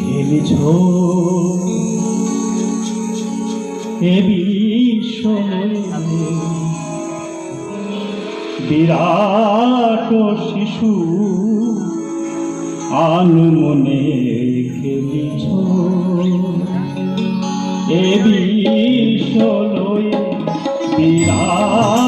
খেলিছ এ বিরাট শিশু আনমনে খেলিছ এ বিশ্বলয়ে বিরাট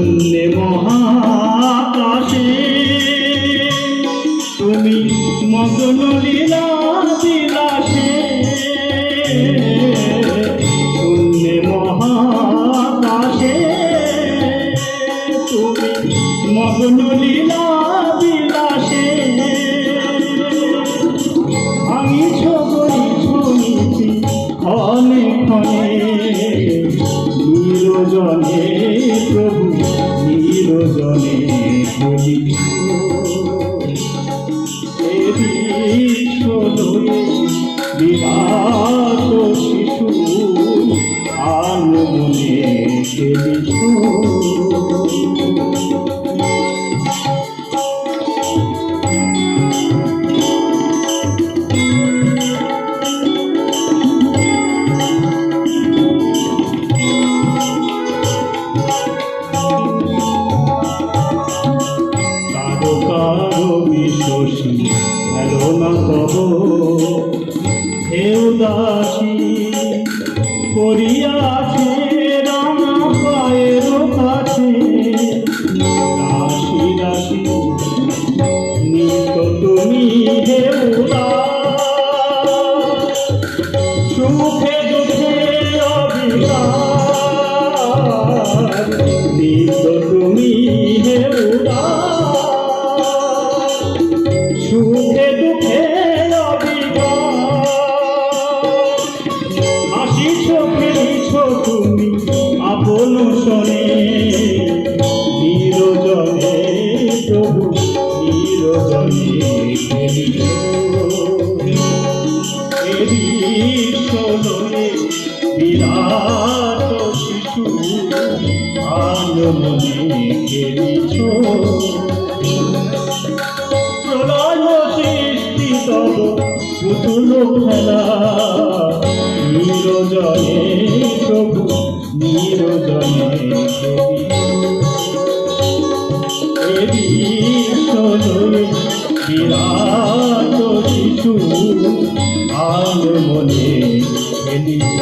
শূন্যে মহাকাশে। তুমি মগ্ন শূন্যে মহাকাশে। তুমি মগ্ন লীলা বিলাসে। নিরজনে প্রভু নিরজনে বলিছ এ শিশু আনমনে খেলিছ করিয়াছে রানা পায়ের কাছে। রাশি রাশি নিত তুমি হেউরা সুখে আপন শনে, নিরজনে প্রভু, নিরজনে বিশ্বলয়ে বিরাট শিশু, আনমনে খেলিছ প্রলয় সৃষ্টি খেলা, নিরজনে প্রভু নিরজনে এ বিশ্বলয়ে বিরাট শিশু আনমনে খেলিছ